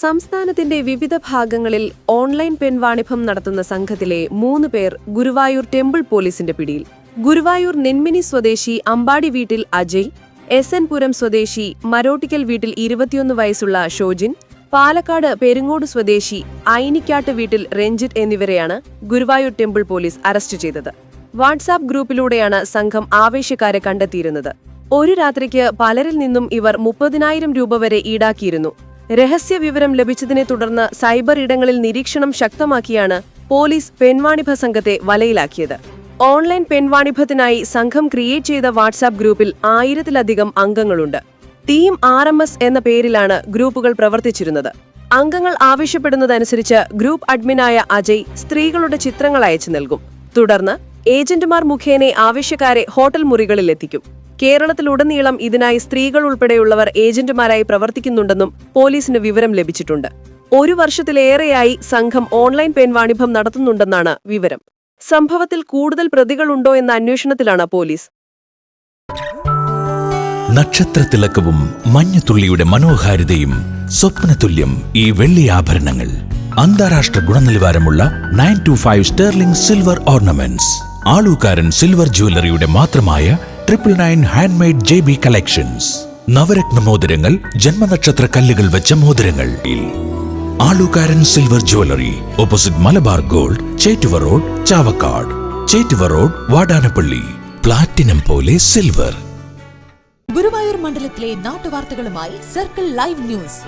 സംസ്ഥാനത്തിന്റെ വിവിധ ഭാഗങ്ങളിൽ ഓൺലൈൻ പെൺവാണിഭം നടത്തുന്ന സംഘത്തിലെ മൂന്ന് പേർ ഗുരുവായൂർ ടെമ്പിൾ പോലീസിന്റെ പിടിയിൽ. ഗുരുവായൂർ നെന്മിനി സ്വദേശി അമ്പാടി വീട്ടിൽ അജയ് എസ് എൻ പുരം സ്വദേശി മരോട്ടിക്കൽ വീട്ടിൽ ഇരുപത്തിയൊന്ന് വയസ്സുള്ള ഷോജിൻ പാലക്കാട് പെരുങ്ങോട് സ്വദേശി ഐനിക്കാട്ട് വീട്ടിൽ രഞ്ജിത്ത് എന്നിവരെയാണ് ഗുരുവായൂർ ടെമ്പിൾ പോലീസ് അറസ്റ്റ് ചെയ്തത്. വാട്സാപ്പ് ഗ്രൂപ്പിലൂടെയാണ് സംഘം ആവേശക്കാരെ കണ്ടെത്തിയിരുന്നത്. ഒരു രാത്രിക്ക് പലരിൽ നിന്നും ഇവർ മുപ്പതിനായിരം രൂപ വരെ ഈടാക്കിയിരുന്നു. രഹസ്യ വിവരം ലഭിച്ചതിനെ തുടർന്ന് സൈബർ ഇടങ്ങളിൽ നിരീക്ഷണം ശക്തമാക്കിയാണ് പോലീസ് പെൺവാണിഭ സംഘത്തെ വലയിലാക്കിയത്. ഓൺലൈൻ പെൺവാണിഭത്തിനായി സംഘം ക്രിയേറ്റ് ചെയ്ത വാട്സാപ്പ് ഗ്രൂപ്പിൽ ആയിരത്തിലധികം അംഗങ്ങളുണ്ട്. ടീം ആർ എം എസ് എന്ന പേരിലാണ് ഗ്രൂപ്പുകൾ പ്രവർത്തിച്ചിരുന്നത്. അംഗങ്ങൾ ആവശ്യപ്പെടുന്നതനുസരിച്ച് ഗ്രൂപ്പ് അഡ്മിനായ അജയ് സ്ത്രീകളുടെ ചിത്രങ്ങൾ അയച്ചു നൽകും. തുടർന്ന് ഏജന്റുമാർ മുഖേന ആവശ്യക്കാരെ ഹോട്ടൽ മുറികളിലെത്തിക്കും. കേരളത്തിലുടനീളം ഇതിനായി സ്ത്രീകൾ ഉൾപ്പെടെയുള്ളവർ ഏജന്റുമാരായി പ്രവർത്തിക്കുന്നുണ്ടെന്നും പോലീസിന് വിവരം ലഭിച്ചിട്ടുണ്ട്. ഒരു വർഷത്തിലേറെയായി സംഘം ഓൺലൈൻ പെൺവാണിഭം നടത്തുന്നുണ്ടെന്നാണ് വിവരം. സംഭവത്തിൽ കൂടുതൽ പ്രതികളുണ്ടോ എന്ന അന്വേഷണത്തിലാണ് പോലീസ്. നക്ഷത്രത്തിലക്കവും മഞ്ഞത്തുള്ളിയുടെ മനോഹാരിതയും സ്വപ്നതുല്യം ഈ വെള്ളി ആഭരണങ്ങൾ. അന്താരാഷ്ട്ര ഗുണനിലവാരമുള്ള nine two five sterling silver ornaments. Alukkaran silver ജ്വല്ലറിയുടെ മാത്രമായ triple nine handmade J B collections Navratna മോതിരങ്ങൾ ജന്മനക്ഷത്ര കല്ലുകൾ വെച്ച മോതിരങ്ങൾ. Alukkaran silver jewellery opposite Malabar gold Chettuva road Chavakkad. Chettuva road Vatanappally. Platinum പോലെ സിൽവർ ഗുരുവായൂർ മണ്ഡലത്തിലെ നാട്ടുവാർത്തകളുമായി സർക്കിൾ ലൈവ് ന്യൂസ്